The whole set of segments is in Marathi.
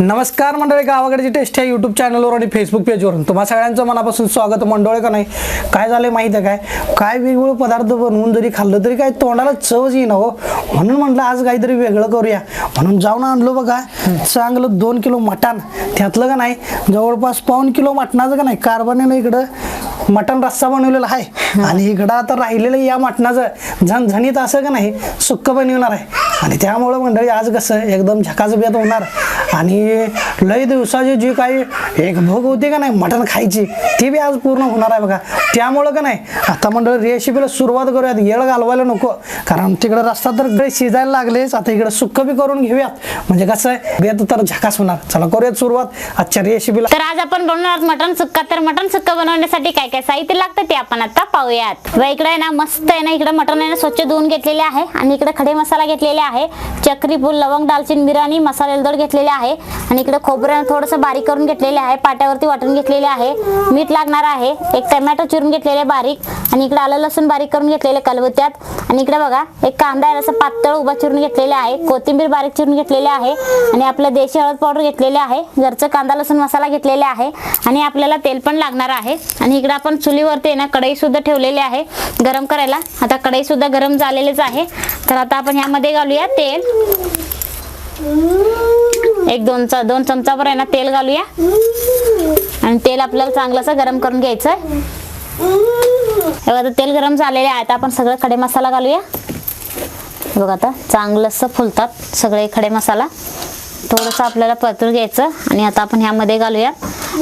नमस्कार मंडळी गावाकडची टेस्ट या यूट्यूब चॅनलवर आणि फेसबुक पेजवरून तुम्हा सगळ्यांचं मनापासून स्वागत मंडळी का नाही? काय झालं माहीत आहे काय? काय वेगवेगळे पदार्थ बनवून जरी खाल्लं तरी काय तोंडाला चवच येईना हो. म्हणून म्हटलं आज काहीतरी वेगळं करूया. म्हणून जाऊन आणलो बघा चांगलं दोन किलो मटण. त्यातलं का नाही जवळपास पाऊन किलो मटणाचं का नाही कारभारीनं इकडं. मटण रस्सा बनवलेला आहे. आणि इकडं आता राहिलेलं या मटणाचं. झणझणीत असं का नाही सुक्क बनवणार आहे. आणि त्यामुळं मंडळी आज कसं एकदम झकास बेत होणार. आणि म्हणजे लय दिवसाची जी काही एक भोग होती का नाही मटण खायची ती बी आज पूर्ण होणार आहे बघा. त्यामुळं का नाही आता मंडळी रेसिपीला सुरुवात करूयात. येळ घालवायला नको कारण तिकडं रस्ता तर गळे शिजायला लागलेच. आता इकडं सुक्क बी करून घेऊयात. म्हणजे कसं आहे बेत तर झकास होणार. चला करूयात सुरुवात. आजच्या रेसिपीला तर आज आपण बनवणार मटण सुक्का. तर मटण सुक्का बनवण्यासाठी काय काय साहित्य लागतं ते आपण आता पाहूयात. व इकडे आहे ना मस्त आहे ना इकडे मटण आहे ना स्वच्छ धुवून घेतलेले आहे. आणि इकडे खडे मसाला घेतलेले आहे. चक्री फुल लवंग दालचिनी मिरा आणि मसाला घेतलेले आहे. आणि इकडे खोबरं थोडंसं बारीक करून घेतलेले आहे. पाट्यावरती वाटून घेतलेले आहे. मीठ लागणार आहे. एक टमॅटो चिरून घेतलेले बारीक आणि इकडे आलं लसूण बारीक करून घेतलेले कलवत्यात आणि इकडे बघा एक कांदा आहे असं पातळ उभा चिरून घेतलेले आहे. कोथिंबीर बारीक चिरून घेतलेले आहे. आणि आपलं देशी हळद पावडर घेतलेले आहे. घरचं कांदा लसूण मसाला घेतलेले आहे. आणि आपल्याला तेल पण लागणार आहे. आणि इकडे आपण चुलीवरती आहे ना कढई सुद्धा ठेवलेली आहे. गरम करायला. आता कढई सुद्धा गरम झालेलीच आहे. तर आता आपण ह्यामध्ये घालूया तेल. एक दोन दोन चमचाभर आहे ना तेल घालूया. आणि तेल आपल्याला चांगलंसं गरम करून घ्यायचं आहे बघा आता तेल गरम झालेले आहे. आता आपण सगळं खडे मसाला घालूया. बघा आता चांगलंसं फुलतात सगळे खडे मसाला. थोडंसं आपल्याला परतून घ्यायचं. आणि आता आपण ह्यामध्ये घालूया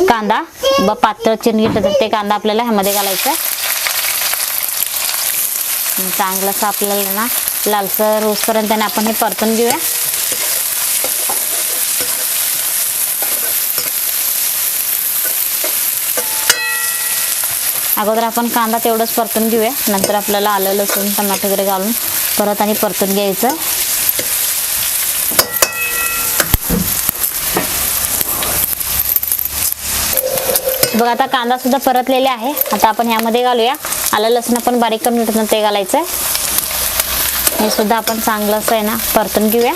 कांदा. ब पातळ चिरून ते कांदा आपल्याला ह्यामध्ये घालायचं चांगलंसं आपल्याला ना लालसर रोजपर्यंत आपण हे परतून घेऊया. अगोदर आपण कांदा तेवढंच परतून घेऊया. नंतर आपल्याला आलं लसूण टमाटर वगैरे घालून परत आणि परतून घ्यायचं. बघा आता कांदा सुद्धा परतलेले आहे. आता आपण ह्यामध्ये घालूया. आलं लसूण आपण बारीक करून घेतो ते घालायचं हे सुद्धा आपण चांगलं असं आहे ना परतून घेऊया.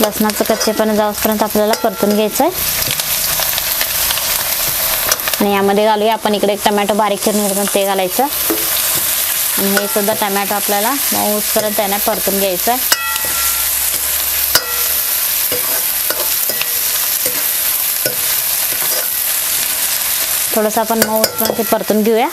लसणाचं कच्चेपणा जाऊसपर्यंत आपल्याला परतून घ्यायचं आहे आणि यामध्ये घालूया. आपण इकडे एक टमॅटो बारीक चिरून घेतो ते घालायचं. आणि हे सुद्धा टमॅटो आपल्याला मऊसपर्यंत ना परतून घ्यायचं. आहे थोडंसं आपण मऊसपर्यंत ते परतून घेऊया.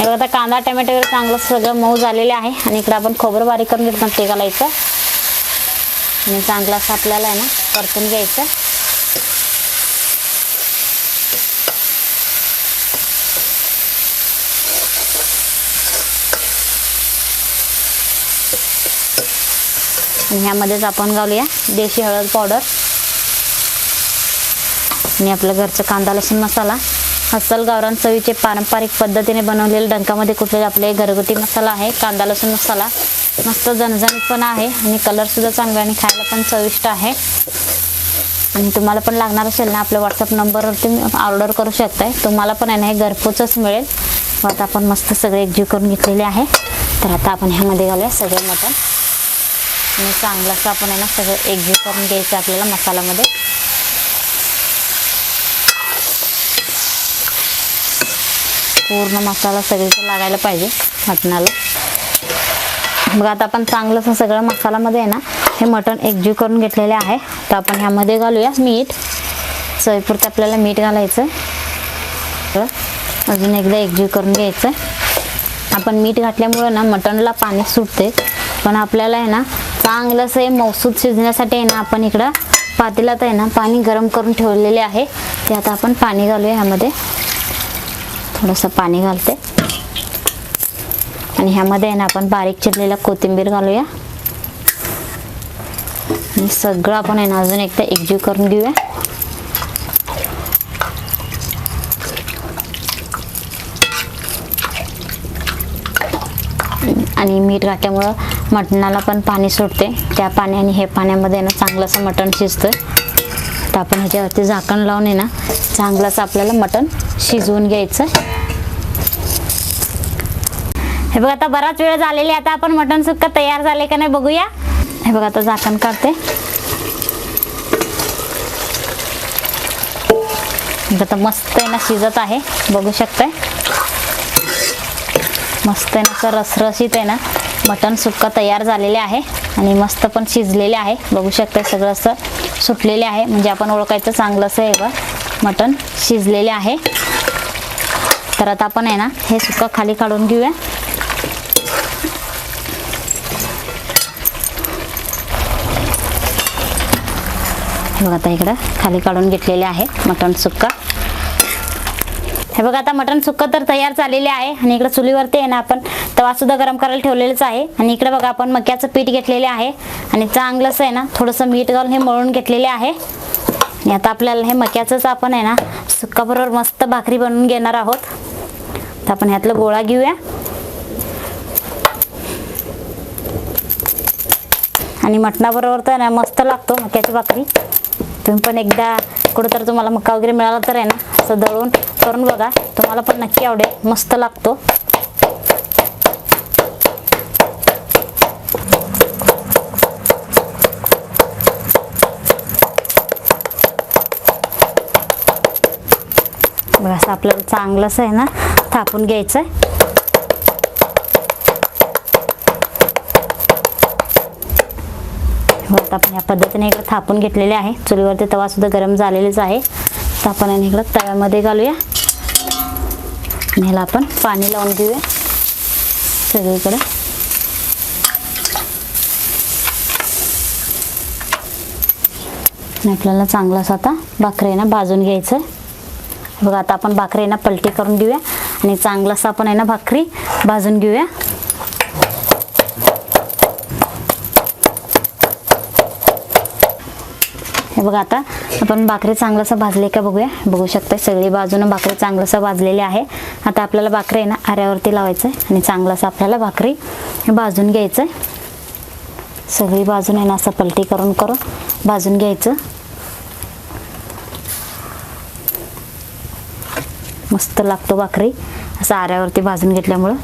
इकडे आता कांदा टमॅटो वगैरे चांगलं सगळं मऊ झालेले आहे. आणि इकडे आपण खोबरं बारीक करून घेतो ते घालायचं. आणि चांगलं असं आपल्याला आहे ना परतून घ्यायचं. आणि ह्यामध्येच आपण घालूया देशी हळद पावडर. आणि आपलं घरचं कांदा लसूण मसाला. अस्सल गावरान चवीचे पारंपरिक पद्धतीने बनवलेले डंकामध्ये कुठलेले आपले घरगुती मसाला आहे कांदा लसूण मसाला. मस्त झणझणीतपणा आहे आणि कलरसुद्धा चांगला आहे आणि खायला पण चविष्ट आहे. आणि तुम्हाला पण लागणार असेल ना आपल्या व्हॉट्सअप नंबरवरती ऑर्डर करू शकताय. तुम्हाला पण आहे ना हे घरपोचच मिळेल. मग आता आपण मस्त सगळे एकजीव करून घेतलेले आहे. तर आता आपण ह्यामध्ये घालूया सगळे मटण आणि चांगलं असं आपण आहे ना सगळं एकजीव करून घ्यायचं आपल्याला मसाल्यामध्ये. पूर्ण मसाला सगळीकडे लागायला पाहिजे मटणाला. मग आता आपण चांगलंसं सगळं मसाल्यामध्ये आहे ना हे मटण एकजीव करून घेतलेले आहे. तर आपण ह्यामध्ये घालूया मीठ. चवीपुरतं आपल्याला मीठ घालायचं अजून एकदा एकजीव करून घ्यायचं आपण मीठ घातल्यामुळं ना मटणला पाणी सुटते पण आपल्याला आहे ना चांगलं हे मौसूद शिजण्यासाठी आहे ना आपण इकडं पातेलात आहे ना पाणी गरम करून ठेवलेले आहे. ते आता आपण पाणी घालूया ह्यामध्ये. थोडंसं पाणी घालते. आणि ह्यामध्ये आहे ना आपण बारीक चिरलेला कोथिंबीर घालूया. आणि सगळं आपण आहे ना अजून एकदा एकजीव करून घेऊया. आणि मीठ घातल्यामुळं मटणाला पण पाणी सुटते त्या पाण्याने हे पाण्यामध्ये ना चांगलंसं मटण शिजतं तर आपण ह्याच्यावरती झाकण लावून आहे ना चांगलंसं आपल्याला मटण शिजवून घ्यायचं हे बघा आता बराच वेळ झालेली आता आपण मटण सुक्का तयार झाले का नाही बघूया. हे बघा आता झाकण काढते. म्हणजे आता मस्त आहे ना शिजत आहे. बघू शकताय. मस्त आहे ना असं रसरशीत आहे ना. मटण सुक्का तयार झालेले आहे आणि मस्त पण शिजलेले आहे. बघू शकता सगळं असं सुटलेले आहे. म्हणजे आपण ओळखायचं चांगलं असं आहे बघ. मटण शिजलेले आहे. तर आता आपण आहे ना हे सुक्का खाली काढून घेऊया. बघा आता इकडं खाली काढून घेतलेले आहे मटण सुक्का. हे बघा आता मटण सुक्क तर तयार झालेले आहे आणि इकडे चुलीवरती आहे ना आपण तवा सुद्धा गरम करायला ठेवलेलंच आहे. आणि इकडे बघा आपण मक्याचं पीठ घेतलेले आहे. आणि चांगलंच आहे ना थोडंसं मीठ घालून हे मळून घेतलेले आहे. आणि आता आपल्याला हे मक्याचंच आपण आहे ना सुक्काबरोबर मस्त भाकरी बनवून घेणार आहोत. तर आपण ह्यातलं गोळा घेऊया. आणि मटणाबरोबर तर ना मस्त लागतो मक्याची भाकरी. तुम्ही पण एकदा कुठं तर तुम्हाला मका वगैरे मिळाला तर आहे ना असं दळून करून बघा. तुम्हाला पण नक्की आवडेल मस्त लागतो. बघा असं आपल्याला चांगलंच आहे ना थापून घ्यायचं आहे आता आपण या पद्धतीने इकडे थापून घेतलेले आहे. चुलीवरती तवा सुद्धा गरम झालेलेच आहे. तर आपण आणि इकडं तव्यामध्ये घालूया. आणि ह्याला आपण पाणी लावून घेऊया. सगळीकडे. आणि आपल्याला चांगलं असं आता भाकरी ना भाजून घ्यायचं. बघा आता आपण भाकरी ना पलटी करून घेऊया. आणि चांगलं असं आपण आहे ना भाकरी भाजून घेऊया. हे बघा आता आपण भाकरी चांगलंसं भाजले का बघूया. बघू शकता सगळी बाजूनं भाकरी चांगलंसं भाजलेली आहे. आता आपल्याला भाकरी आहे ना आऱ्यावरती लावायचं आहे आणि चांगलंसं आपल्याला भाकरी भाजून घ्यायचं आहे सगळी बाजून आहे ना असं पलटी करून करून भाजून घ्यायचं. मस्त लागतो भाकरी असं आऱ्यावरती भाजून घेतल्यामुळं.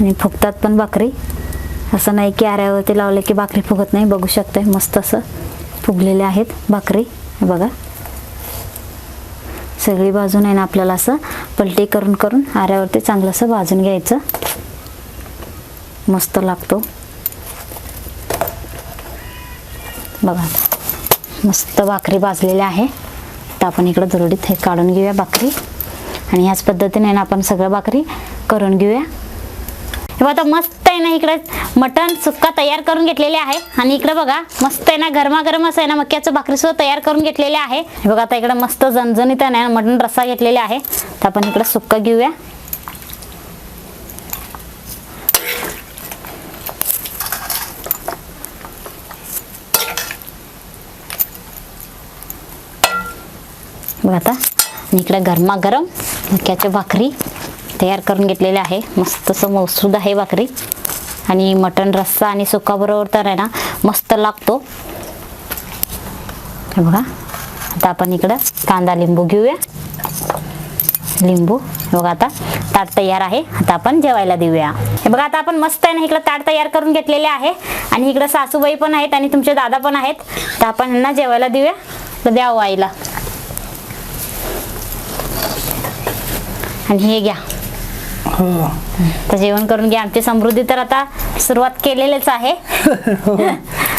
आणि फुकतात पण भाकरी. असं नाही की आऱ्यावरती लावले की भाकरी फुगत नाही. बघू शकते मस्त असं फुगलेले आहेत भाकरी. बघा. सगळी बाजून आहे ना आपल्याला असं पलटी करून करून आऱ्यावरती चांगलं असं भाजून घ्यायचं. मस्त लागतो. बघा. मस्त भाकरी भाजलेल्या आहे. तर आपण इकडं दुरडीत हे काढून घेऊया भाकरी. आणि ह्याच पद्धतीने ना आपण सगळं भाकरी करून घेऊया. हे बघा आता मस्त आहे ना इकडे. मटण सुक्का तयार करून घेतलेले आहे. आणि इकडे बघा मस्त आहे ना गरमागरम असं आहे ना मक्याचं भाकरी सुद्धा तयार करून घेतलेले आहे. बघा आता इकडे मस्त झणझणीत आहे ना मटण रस्सा घेतलेले आहे. तर आपण इकडे सुक्का घेऊया. बघा आता आणि इकडे गरमागरम मक्याची भाकरी तयार करून घेतलेले आहे. मस्त असं मौसूद आहे भाकरी. आणि मटण रस्सा आणि सुकाबरोबर तर आहे ना मस्त लागतो. हे बघा आता आपण इकडं कांदा लिंबू घेऊया. लिंबू बघा आता ताट तयार आहे. आता आपण जेवायला देऊया. हे बघा आता आपण मस्त आहे ना इकडं ताट तयार करून घेतलेले आहे. आणि इकडं सासूबाई पण आहेत आणि तुमचे दादा पण आहेत. तर आपण यांना जेवायला देऊया. तर द्या हो आईला. आणि हे घ्या. हो. तर जेवण करून घ्या. आमची समृद्धी तर आता सुरुवात केलेलीच आहे.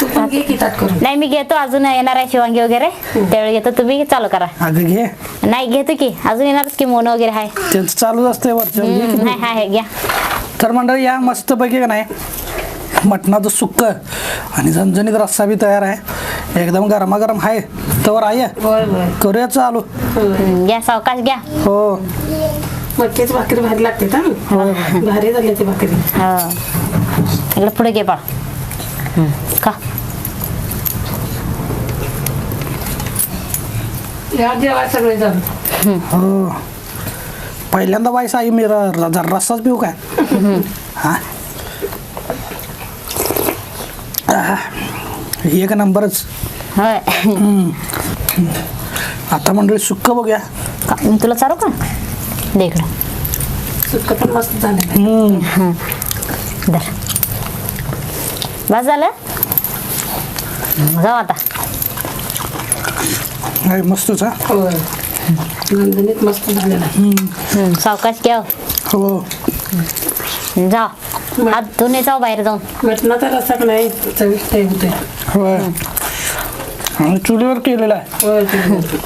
तू पण घे की ताट करून. नाही मी घेतो. अजून येणार आहे शिवांगी वगैरे. त्यावेळी घेतो. तुम्ही चालू करा. अगं घे. नाही घेतो की. अजून येणारच की मोन वगैरे आहे. त्यांचं चालूच असते वरच्या हम्म, नाही? आहे आहे, घ्या. तर मंडळी या मस्तपैकी का नाही मटणाचं सुक्क आणि झणझणीत रस्सा बी तयार आहे. एकदम गरमागरम आहे. तवर आहे होय होय. करूया चालू. हम्म, घ्या सावकाश घ्या. हो. मक्याची भाकरी भारी लागते ना. भारी झाली ती भाकरी. हो. इकडे पुढे घे बाळ हम्म, का या जेव्हा सगळे जण. हो. पहिल्यांदा वाईस आई मी र- जरा रस्साच पिऊ काय? हा. आह, एक नंबरच. होय. आता मंडळी सुक्क बघूया. का- तुला चालू का? दे इकडं. सुक्क पण मस्त झालेलं आहे. धर बस झालं? जाऊ आता. आहे मस्तच हा? होय नंदनीत मस्त झालेला आहे. हम्म, सावकाश घ्या हो. जा. हात धुणे जाऊ बाहेर जाऊन. मटणाचा रसा का नाही चविष्ट होते होय. आणि चुलीवर केलेला आहे. होय ते-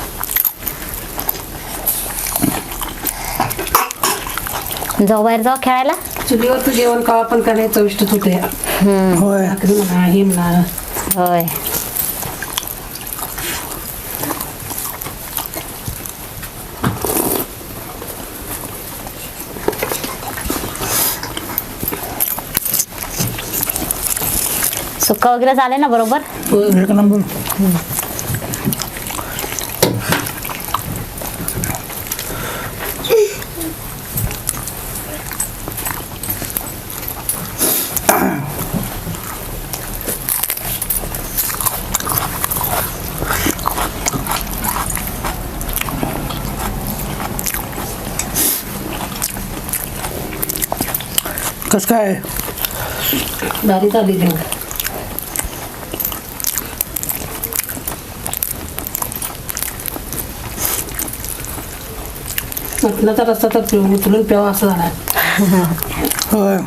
जाऊ बाहेर जाऊ खेळायला? चुलीवरचं जेवण कवा पण का नाही चविष्टच होते होय. भाकरी म्हणा हे म्हणा. होय. सुक्क वगैरे झाले ना बरोबर. एक नंबर. कसं काय? भारी झाली मटणाचा रस्ता तर उचलून प्यावा असं झाला होय.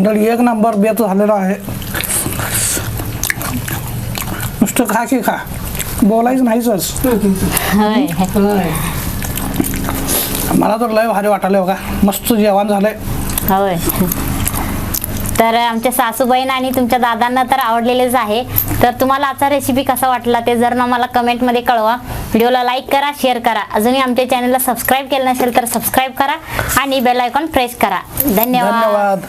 मंडळी एक नंबर बेत झालेला आहे. नुसतं खा की खा. बोलायचं होय होय. मला तर लय भारी वाटायला बघा. मस्त जेवण झालंय. होय. तर आमच्या सासूबाईंना आणि तुमच्या दादांना तर आवडलेलेच आहे. तर तुम्हाला आजचा रेसिपी कसा वाटला ते जर ना मला कमेंटमध्ये कळवा. व्हिडिओला लाईक करा शेअर करा. अजूनही आमच्या चॅनलला सबस्क्राईब केलं नसेल तर सबस्क्राईब करा आणि बेल आयकॉन प्रेस करा. धन्यवाद.